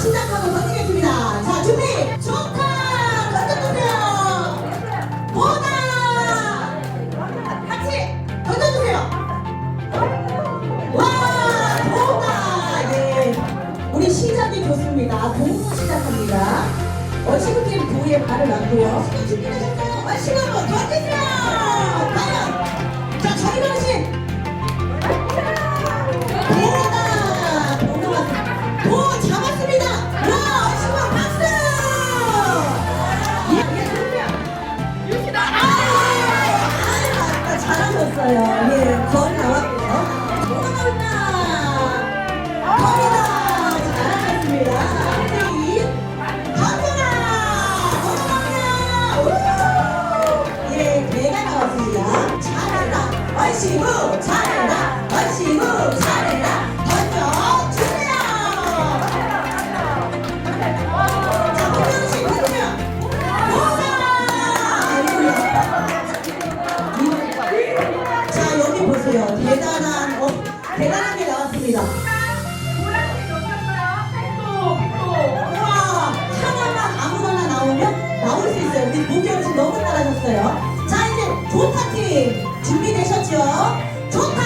시작하고 던지겠습니다. 자, 준비! 조카! 던져주세요! 보다! 같이 던져주세요! 와! 보다! 네. 우리 시작이 좋습니다. 동무 시작합니다. 팀 부에 발을 놨고요. 시간 준비되셨 아, 잘하셨어요. 예, 거의 나왔고요. 뭐가 나올까? 거리다! 잘하셨습니다. 선생님, 던져라! 던져라! 예, 개가 나왔습니다. 잘해라! 얼씨구 잘 준비되셨죠? 조타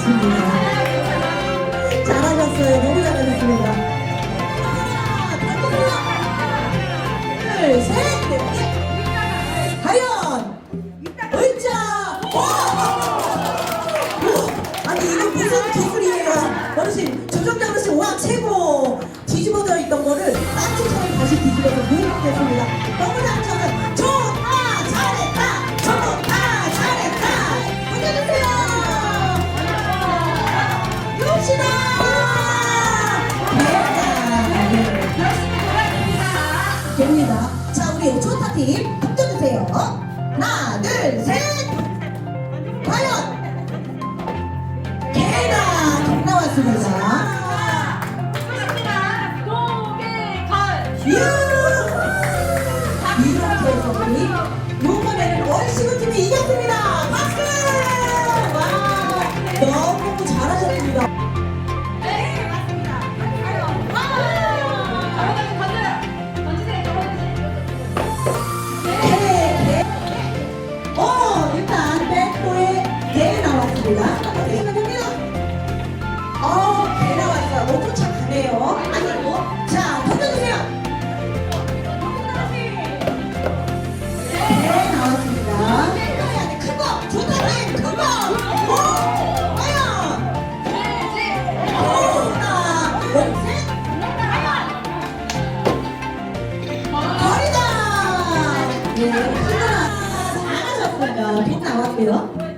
나왔습니다. 잘하셨어요. 너무 잘하셨습니다. 와! 최고. 뒤집어져 있던 거를 딴지처럼 다시 뒤집어서 모으겠습니다. 너무 잘 됩니다. 자, 우리 조타 팀 던져주세요. 하나, 둘, 셋. 과연 개가 개 나왔습니다. 유. 이렇게 해서 우리 이번에는 얼씨구 팀이 이겼습니다. 박수! 와, 너무 잘하셨습니다. 빗 나왔고요.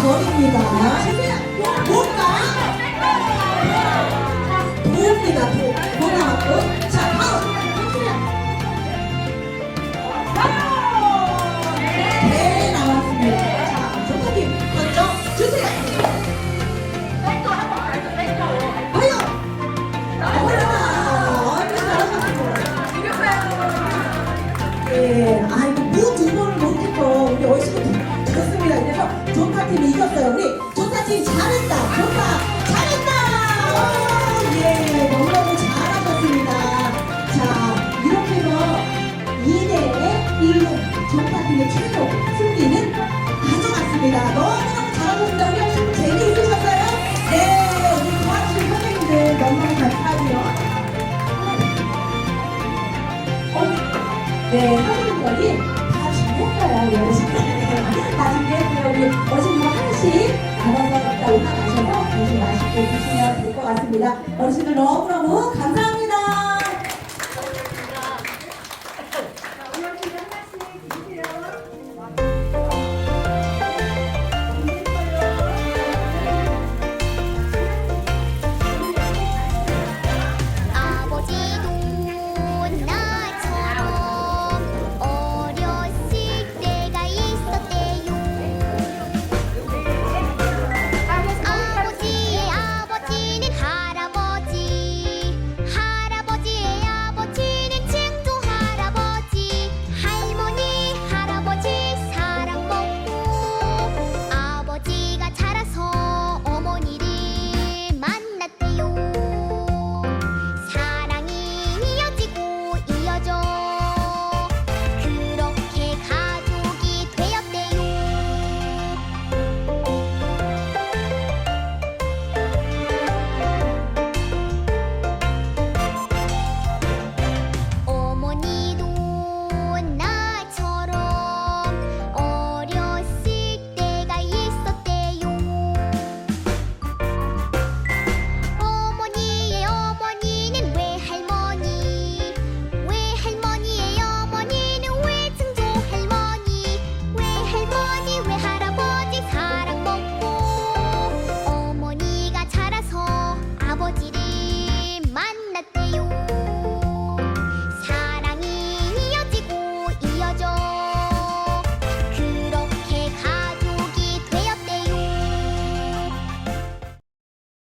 거리입니다. 뭔가? 도입니다, 도. 뭐가 맞고? 자, 다음. 팀이 이겼어요. 우리 조사팀 잘했다. 좋다. 감사합니다. 어르신들 너무너무 감사합니다.